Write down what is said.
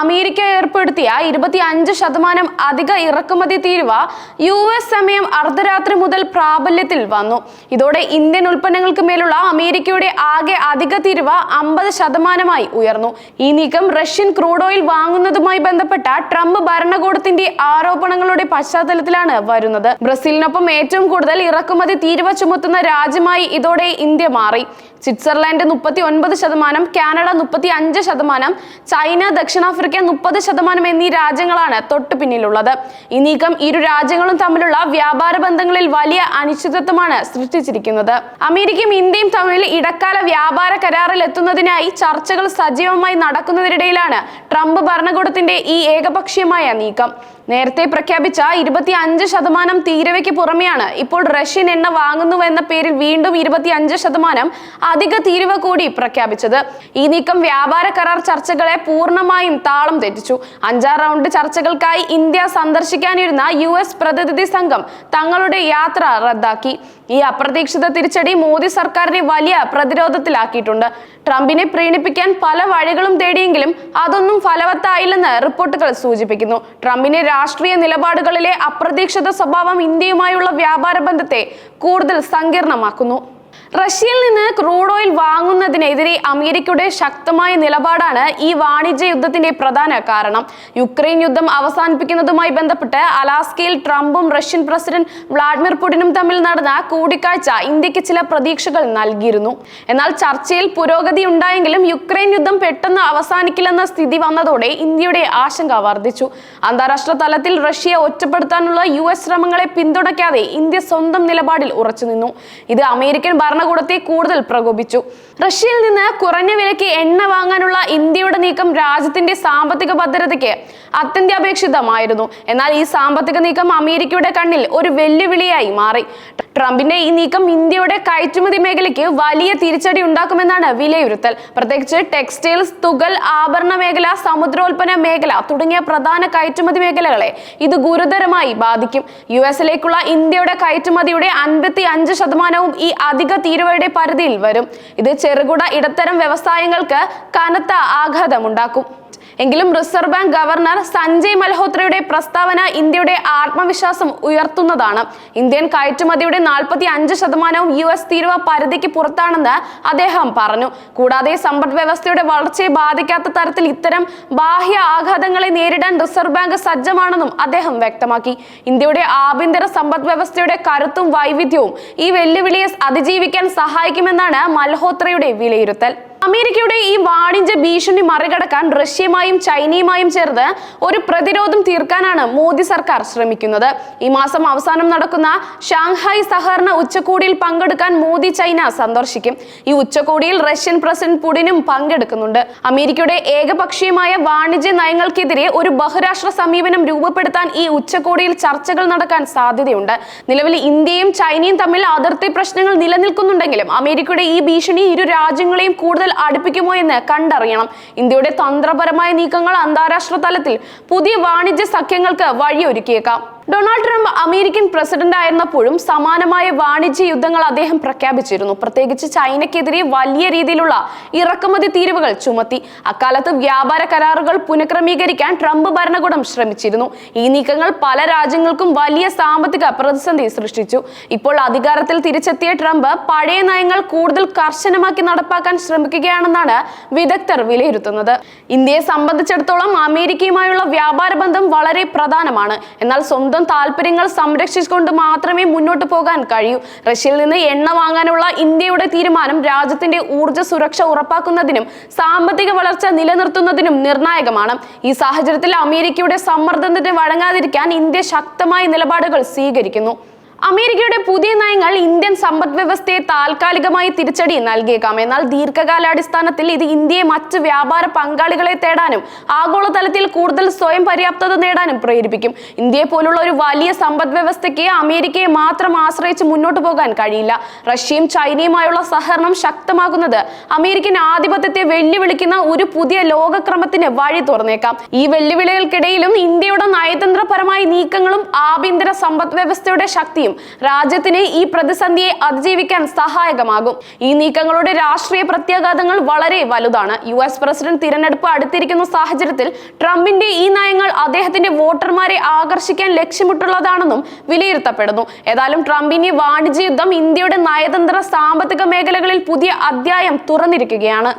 America ഏർപ്പെടുത്തിയ ഇരുപത്തി അഞ്ച് ശതമാനം അധിക ഇറക്കുമതി തീരുവ യു എസ് സമയം അർദ്ധരാത്രി മുതൽ പ്രാബല്യത്തിൽ വന്നു. ഇതോടെ ഇന്ത്യൻ ഉൽപ്പന്നങ്ങൾക്ക് മേലുള്ള അമേരിക്കയുടെ ആകെ അധിക തീരുവ അമ്പത് ശതമാനമായി ഉയർന്നു. ഈ നീക്കം റഷ്യൻ ക്രൂഡ് ഓയിൽ വാങ്ങുന്നതുമായി ബന്ധപ്പെട്ട ട്രംപ് ഭരണകൂടത്തിന്റെ ആരോപണങ്ങളുടെ പശ്ചാത്തലത്തിലാണ് വരുന്നത്. ബ്രസീലിനൊപ്പം ഏറ്റവും കൂടുതൽ ഇറക്കുമതി തീരുവ ചുമത്തുന്ന രാജ്യമായി ഇതോടെ ഇന്ത്യ മാറി. സ്വിറ്റ്സർലാൻഡ് മുപ്പത്തി ഒൻപത് ശതമാനം കാനഡ മുപ്പത്തി അഞ്ച് ശതമാനം ചൈന ദക്ഷിണാഫ്രിക്ക മുപ്പത് ശതമാനം എന്നീ രാജ്യങ്ങളാണ് തൊട്ടു പിന്നിലുള്ളത്. ഈ നീക്കം ഇരു രാജ്യങ്ങളും തമ്മിലുള്ള വ്യാപാര ബന്ധങ്ങളിൽ വലിയ അനിശ്ചിതത്വമാണ് സൃഷ്ടിച്ചിരിക്കുന്നത്. അമേരിക്കയും ഇന്ത്യയും തമ്മിൽ ഇടക്കാല വ്യാപാര കരാറിൽ എത്തുന്നതിനായി ചർച്ചകൾ സജീവമായി നടക്കുന്നതിനിടയിലാണ് ട്രംപ് ഭരണകൂടത്തിന്റെ ഈ ഏകപക്ഷീയമായ നീക്കം. നേരത്തെ പ്രഖ്യാപിച്ച ഇരുപത്തി അഞ്ച് ശതമാനം തീരുവയ്ക്ക് പുറമെയാണ് ഇപ്പോൾ റഷ്യൻ എണ്ണ വാങ്ങുന്നുവെന്ന പേരിൽ വീണ്ടും ഇരുപത്തി അഞ്ച് ശതമാനം അധിക തീരുവ കൂടി പ്രഖ്യാപിച്ചത്. ഈ നീക്കം വ്യാപാര കരാർ ചർച്ചകളെ പൂർണമായും താളം തെറ്റിച്ചു. അഞ്ചാം റൗണ്ട് ചർച്ചകൾക്കായി ഇന്ത്യ സന്ദർശിക്കാനിരുന്ന യു എസ് പ്രതിനിധി സംഘം തങ്ങളുടെ യാത്ര റദ്ദാക്കി. ഈ അപ്രതീക്ഷിത തിരിച്ചടി മോദി സർക്കാരിനെ വലിയ പ്രതിരോധത്തിലാക്കിയിട്ടുണ്ട്. ട്രംപിനെ പ്രീണിപ്പിക്കാൻ പല വഴികളും തേടിയെങ്കിലും അതൊന്നും ഫലവത്തായില്ലെന്ന് റിപ്പോർട്ടുകൾ സൂചിപ്പിക്കുന്നു. ട്രംപിന്റെ രാഷ്ട്രീയ നിലപാടുകളിലെ അപ്രതീക്ഷിത സ്വഭാവം ഇന്ത്യയുമായുള്ള വ്യാപാര ബന്ധത്തെ കൂടുതൽ സങ്കീർണമാക്കുന്നു. റഷ്യയിൽ നിന്ന് ക്രൂഡ് ഓയിൽ വാങ്ങുന്നതിനെതിരെ അമേരിക്കയുടെ ശക്തമായ നിലപാടാണ് ഈ വാണിജ്യ യുദ്ധത്തിന്റെ പ്രധാന കാരണം. യുക്രൈൻ യുദ്ധം അവസാനിപ്പിക്കുന്നതുമായി ബന്ധപ്പെട്ട് അലാസ്കയിൽ ട്രംപും റഷ്യൻ പ്രസിഡന്റ് വ്ളാഡിമിർ പുടിനും തമ്മിൽ നടന്ന കൂടിക്കാഴ്ച ഇന്ത്യയ്ക്ക് ചില പ്രതീക്ഷകൾ നൽകിയിരുന്നു. എന്നാൽ ചർച്ചയിൽ പുരോഗതി ഉണ്ടായെങ്കിലും യുക്രൈൻ യുദ്ധം പെട്ടെന്ന് അവസാനിക്കില്ലെന്ന സ്ഥിതി വന്നതോടെ ഇന്ത്യയുടെ ആശങ്ക വർദ്ധിച്ചു. അന്താരാഷ്ട്ര തലത്തിൽ റഷ്യയെ ഒറ്റപ്പെടുത്താനുള്ള യു ശ്രമങ്ങളെ പിന്തുണയ്ക്കാതെ ഇന്ത്യ സ്വന്തം നിലപാടിൽ ഉറച്ചുനിന്നു. ഇത് അമേരിക്കൻ ഭരണകൂടത്തെ കൂടുതൽ പ്രകോപിച്ചു റഷ്യയിൽ നിന്ന് കുറഞ്ഞ വിലയ്ക്ക് എണ്ണ വാങ്ങാനുള്ള ഇന്ത്യയുടെ നീക്കം രാജ്യത്തിന്റെ സാമ്പത്തിക ഭദ്രതയ്ക്ക് അത്യന്താപേക്ഷിതമായിരുന്നു. എന്നാൽ ഈ സാമ്പത്തിക നീക്കം അമേരിക്കയുടെ കണ്ണിൽ ഒരു വെല്ലുവിളിയായി മാറി. ട്രംപിന്റെ ഈ നീക്കം ഇന്ത്യയുടെ കയറ്റുമതി മേഖലയ്ക്ക് വലിയ തിരിച്ചടി ഉണ്ടാക്കുമെന്നാണ് വിലയിരുത്തൽ. പ്രത്യേകിച്ച് ടെക്സ്റ്റൈൽസ് തുകൽ ആഭരണ മേഖല സമുദ്രോൽപ്പന്ന മേഖല തുടങ്ങിയ പ്രധാന കയറ്റുമതി മേഖലകളെ ഇത് ഗുരുതരമായി ബാധിക്കും. യു എസിലേക്കുള്ള ഇന്ത്യയുടെ കയറ്റുമതിയുടെ അൻപത്തി അഞ്ച് ശതമാനവും ഈ അധിക തീരുവയുടെ പരിധിയിൽ വരും. ഇത് ചെറുകിട ഇടത്തരം വ്യവസായങ്ങൾക്ക് കനത്ത ആഘാതമുണ്ടാക്കും. എങ്കിലും റിസർവ് ബാങ്ക് ഗവർണർ സഞ്ജയ് മൽഹോത്രയുടെ പ്രസ്താവന ഇന്ത്യയുടെ ആത്മവിശ്വാസം ഉയർത്തുന്നതാണ്. ഇന്ത്യൻ കയറ്റുമതിയുടെ നാൽപ്പത്തി അഞ്ച് ശതമാനവും യു എസ് തീരുവ പരിധിക്ക് പുറത്താണെന്ന് അദ്ദേഹം പറഞ്ഞു. കൂടാതെ സമ്പദ് വ്യവസ്ഥയുടെ വളർച്ചയെ ബാധിക്കാത്ത തരത്തിൽ ഇത്തരം ബാഹ്യ ആഘാതങ്ങളെ നേരിടാൻ റിസർവ് ബാങ്ക് സജ്ജമാണെന്നും അദ്ദേഹം വ്യക്തമാക്കി. ഇന്ത്യയുടെ ആഭ്യന്തര സമ്പദ് വ്യവസ്ഥയുടെ കരുത്തും വൈവിധ്യവും ഈ വെല്ലുവിളിയെ അതിജീവിക്കാൻ സഹായിക്കുമെന്നാണ് മൽഹോത്രയുടെ വിലയിരുത്തൽ. അമേരിക്കയുടെ ഈ വാണിജ്യ ഭീഷണി മറികടക്കാൻ റഷ്യയുമായും ചൈനയുമായും ചേർന്ന് ഒരു പ്രതിരോധം തീർക്കാനാണ് മോദി സർക്കാർ ശ്രമിക്കുന്നത്. ഈ മാസം അവസാനം നടക്കുന്ന ഷാങ്ഹായ് സഹകരണ ഉച്ചകോടിയിൽ പങ്കെടുക്കാൻ മോദി ചൈന സന്ദർശിക്കും. ഈ ഉച്ചകോടിയിൽ റഷ്യൻ പ്രസിഡന്റ് പുടിനും പങ്കെടുക്കുന്നുണ്ട്. അമേരിക്കയുടെ ഏകപക്ഷീയമായ വാണിജ്യ നയങ്ങൾക്കെതിരെ ഒരു ബഹുരാഷ്ട്ര സമീപനം രൂപപ്പെടുത്താൻ ഈ ഉച്ചകോടിയിൽ ചർച്ചകൾ നടക്കാൻ സാധ്യതയുണ്ട്. നിലവിൽ ഇന്ത്യയും ചൈനയും തമ്മിൽ അതിർത്തി പ്രശ്നങ്ങൾ നിലനിൽക്കുന്നുണ്ടെങ്കിലും അമേരിക്കയുടെ ഈ ഭീഷണി ഇരു രാജ്യങ്ങളെയും കൂടുതൽ അടുപ്പിക്കുമോ എന്ന് കണ്ടറിയണം. ഇന്ത്യയുടെ തന്ത്രപരമായ നീക്കങ്ങൾ അന്താരാഷ്ട്ര തലത്തിൽ പുതിയ വാണിജ്യ സഖ്യങ്ങൾക്ക് വഴിയൊരുക്കിയേക്കാം. ഡൊണാൾഡ് ട്രംപ് അമേരിക്കൻ പ്രസിഡന്റ് ആയിരുന്നപ്പോഴും സമാനമായ വാണിജ്യ യുദ്ധങ്ങൾ അദ്ദേഹം പ്രഖ്യാപിച്ചിരുന്നു. പ്രത്യേകിച്ച് ചൈനയ്ക്കെതിരെ വലിയ രീതിയിലുള്ള ഇറക്കുമതി തീരുവകൾ ചുമത്തി. അക്കാലത്ത് വ്യാപാര കരാറുകൾ പുനഃക്രമീകരിക്കാൻ ട്രംപ് ഭരണകൂടം ശ്രമിച്ചിരുന്നു. ഈ നീക്കങ്ങൾ പല രാജ്യങ്ങൾക്കും വലിയ സാമ്പത്തിക പ്രതിസന്ധി സൃഷ്ടിച്ചു. ഇപ്പോൾ അധികാരത്തിൽ തിരിച്ചെത്തിയ ട്രംപ് പഴയ നയങ്ങൾ കൂടുതൽ കർശനമാക്കി നടപ്പാക്കാൻ ശ്രമിക്കുകയാണെന്നാണ് വിദഗ്ധർ വിലയിരുത്തുന്നത്. ഇന്ത്യയെ സംബന്ധിച്ചിടത്തോളം അമേരിക്കയുമായുള്ള വ്യാപാര ബന്ധം വളരെ പ്രധാനമാണ്. എന്നാൽ സ്വന്തം താല്പര്യങ്ങൾ സംരക്ഷിച്ചുകൊണ്ട് മാത്രമേ മുന്നോട്ട് പോകാൻ കഴിയൂ. റഷ്യയിൽ നിന്ന് എണ്ണ വാങ്ങാനുള്ള ഇന്ത്യയുടെ തീരുമാനം രാജ്യത്തിന്റെ ഊർജ സുരക്ഷ ഉറപ്പാക്കുന്നതിനും സാമ്പത്തിക വളർച്ച നിലനിർത്തുന്നതിനും നിർണായകമാണ്. ഈ സാഹചര്യത്തിൽ അമേരിക്കയുടെ സമ്മർദ്ദത്തിന് വഴങ്ങാതിരിക്കാൻ ഇന്ത്യ ശക്തമായ നിലപാടുകൾ സ്വീകരിക്കുന്നു. അമേരിക്കയുടെ പുതിയ നയങ്ങൾ ഇന്ത്യൻ സമ്പദ് വ്യവസ്ഥയെ താൽക്കാലികമായി തിരിച്ചടി നൽകിയേക്കാം. എന്നാൽ ദീർഘകാലാടിസ്ഥാനത്തിൽ ഇത് ഇന്ത്യയെ മറ്റ് വ്യാപാര പങ്കാളികളെ തേടാനും ആഗോളതലത്തിൽ കൂടുതൽ സ്വയം പര്യാപ്തത നേടാനും പ്രേരിപ്പിക്കും. ഇന്ത്യയെ പോലുള്ള ഒരു വലിയ സമ്പദ് വ്യവസ്ഥയ്ക്ക് അമേരിക്കയെ മാത്രം ആശ്രയിച്ച് മുന്നോട്ട് പോകാൻ കഴിയില്ല. റഷ്യയും ചൈനയുമായുള്ള സഹകരണം ശക്തമാകുന്നത് അമേരിക്കൻ ആധിപത്യത്തെ വെല്ലുവിളിക്കുന്ന ഒരു പുതിയ ലോകക്രമത്തിന് വഴി തുറന്നേക്കാം. ഈ വെല്ലുവിളികൾക്കിടയിലും ഇന്ത്യയുടെ നയതന്ത്രപരമായ നീക്കങ്ങളും ആഭ്യന്തര സമ്പദ് വ്യവസ്ഥയുടെ ശക്തിയും രാജ്യത്തിന് ഈ പ്രതിസന്ധിയെ അതിജീവിക്കാൻ സഹായകമാകും. ഈ നീക്കങ്ങളുടെ രാഷ്ട്രീയ പ്രത്യാഘാതങ്ങൾ വളരെ വലുതാണ്. യു എസ് പ്രസിഡന്റ് തിരഞ്ഞെടുപ്പ് അടുത്തിരിക്കുന്ന സാഹചര്യത്തിൽ ട്രംപിന്റെ ഈ നയങ്ങൾ അദ്ദേഹത്തിന്റെ വോട്ടർമാരെ ആകർഷിക്കാൻ ലക്ഷ്യമിട്ടുള്ളതാണെന്നും വിലയിരുത്തപ്പെടുന്നു. ഏതായാലും ട്രംപിന്റെ വാണിജ്യ യുദ്ധം ഇന്ത്യയുടെ നയതന്ത്ര സാമ്പത്തിക മേഖലകളിൽ പുതിയ അധ്യായം തുറന്നിരിക്കുകയാണ്.